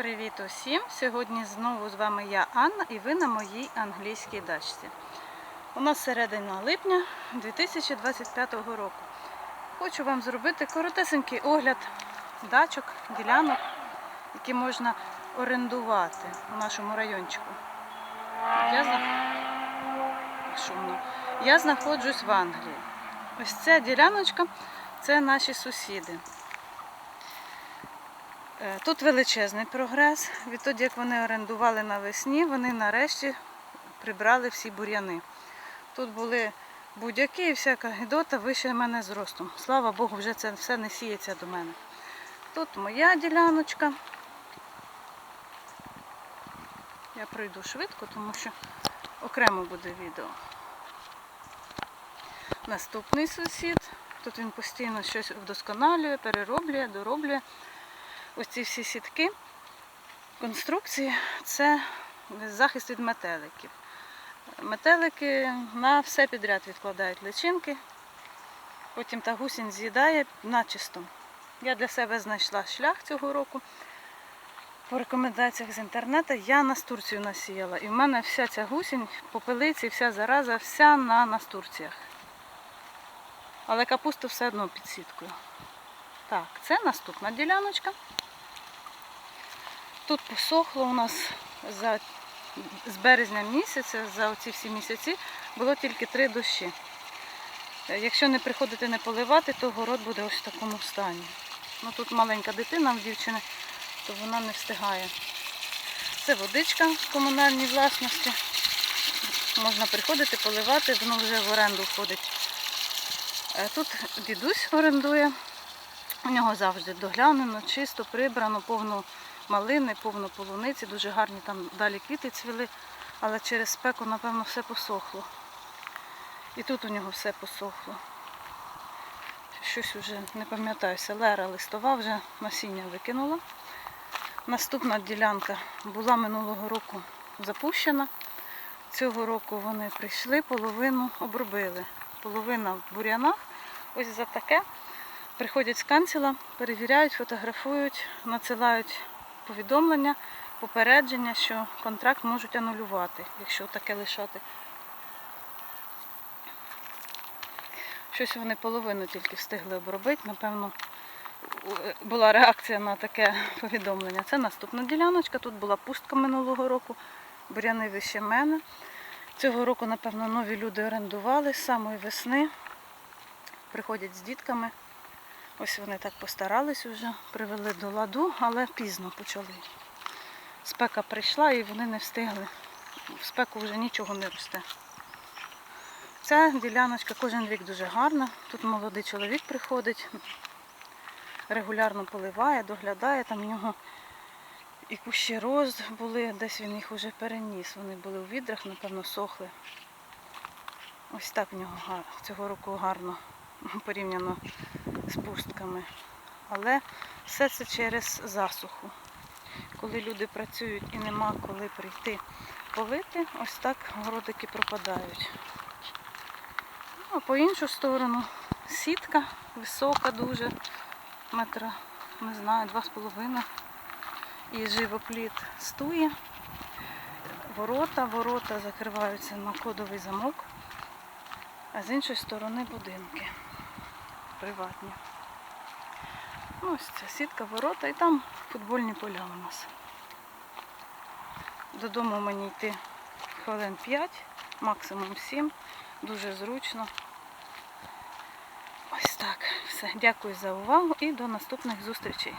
Привіт усім! Сьогодні знову з вами я Анна і ви на моїй англійській дачці. У нас середина липня 2025 року. Хочу вам зробити коротесенький огляд дачок, ділянок, які можна орендувати у нашому райончику. Я, зна... Шумно. Я знаходжусь в Англії. Ось ця діляночка це наші сусіди. Е, Тут величезний прогрес. Відтоді, як вони орендували навесні, вони нарешті прибрали всі бур'яни. Тут були будь-які і всяка гідота вище мене зростом. Слава Богу, вже це все не сіється до мене. Тут моя діляночка. Я пройду швидко, тому що окремо буде відео. Наступний сусід. Тут він постійно щось вдосконалює, перероблює, дороблює. Ось ці всі сітки, конструкції це захист від метеликів. Метелики на все підряд відкладають личинки, потім та гусінь з'їдає начисто. Я для себе знайшла шлях цього року. По рекомендаціях з інтернету я настурцію насіяла. І в мене вся ця гусінь, попелиці, вся зараза, вся на настурціях. Але капусту все одно під сіткою. Так, це наступна діляночка. Тут посохло у нас за, з березня місяця, за оці всі місяці, було тільки три дощі. Е, Якщо не приходити не поливати, то город буде ось в такому стані. Ну, тут маленька дитина в дівчини, то вона не встигає. Це водичка в комунальній власності. Можна приходити, поливати, воно вже в оренду входить. Е, Тут дідусь орендує. У нього завжди доглянено, чисто, прибрано, повно малини, повно полуниці, дуже гарні там далі квіти цвіли, але через спеку, напевно, все посохло. І тут у нього все посохло. Щось вже не пам'ятаю, селера листова, вже насіння викинула. Наступна ділянка була минулого року запущена. Цього року вони прийшли, половину обробили. Половина в бур'янах. Ось за таке. Приходять з канціла, перевіряють, фотографують, надсилають повідомлення, попередження, що контракт можуть анулювати, якщо таке лишати. Щось вони половину тільки встигли обробити, напевно, була реакція на таке повідомлення. Це наступна діляночка. Тут була пустка минулого року, буряни вище мене. Цього року, напевно, нові люди орендували з самої весни. Приходять з дітками. Ось вони так постарались вже, привели до ладу, але пізно почали. Спека прийшла і вони не встигли. В спеку вже нічого не росте. Ця діляночка кожен рік дуже гарна. Тут молодий чоловік приходить, регулярно поливає, доглядає. Там в нього і кущі роз були, десь він їх вже переніс. Вони були у відрах, напевно, сохли. Ось так в нього цього року гарно порівняно з пустками. Але все це через засуху. Коли люди працюють і нема коли прийти полити, ось так городики пропадають. Ну, а по іншу сторону сітка висока дуже, метра, не знаю, два з половиною. І живопліт стує. Ворота, ворота закриваються на кодовий замок, а з іншої сторони будинки приватні. Ось ця сітка, ворота і там футбольні поля у нас. Додому мені йти хвилин 5, максимум 7. Дуже зручно. Ось так. Все. Дякую за увагу і до наступних зустрічей.